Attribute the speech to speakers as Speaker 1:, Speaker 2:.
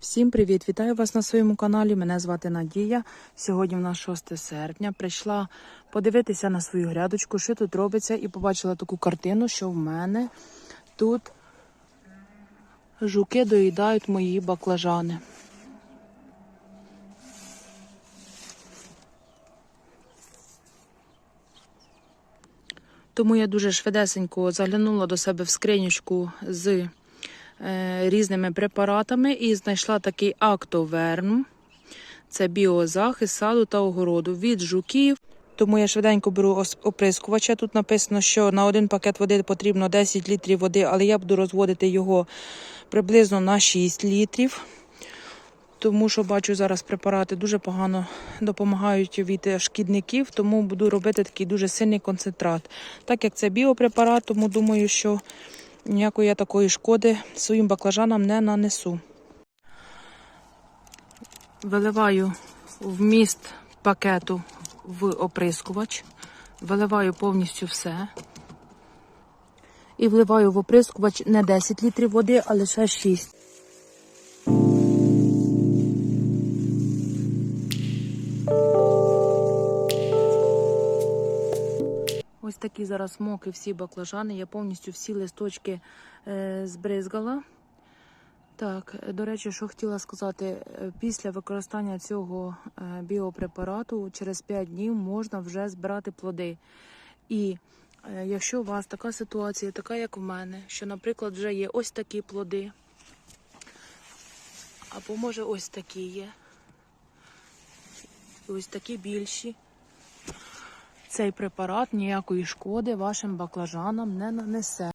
Speaker 1: Всім привіт! Вітаю вас на своєму каналі. Мене звати Надія. Сьогодні в нас 6 серпня. Прийшла подивитися на свою грядочку, що тут робиться, і побачила таку картину, що в мене тут жуки доїдають мої баклажани. Тому я дуже швидесенько заглянула до себе в скринючку з різними препаратами і знайшла такий актоверм. Це біозахист саду та огороду від жуків. Тому я швиденько беру оприскувача. Тут написано, що на один пакет води потрібно 10 літрів води, але я буду розводити його приблизно на 6 літрів. Тому що бачу зараз препарати дуже погано допомагають від е, шкідників, тому буду робити такий дуже сильний концентрат. Так як це біопрепарат, тому думаю, що ніякої я такої шкоди своїм баклажанам не нанесу. Виливаю вміст пакету в оприскувач, виливаю повністю все. І вливаю в оприскувач не 10 літрів води, а лише 6. Ось такі зараз моки всі баклажани. Я повністю всі листочки е, збризгала. Так, до речі, що хотіла сказати, е, після використання цього е, біопрепарату через 5 днів можна вже збирати плоди. І е, якщо у вас така ситуація, така як в мене, що, наприклад, вже є ось такі плоди, або може ось такі є, ось такі більші. Цей препарат ніякої шкоди вашим баклажанам не нанесе.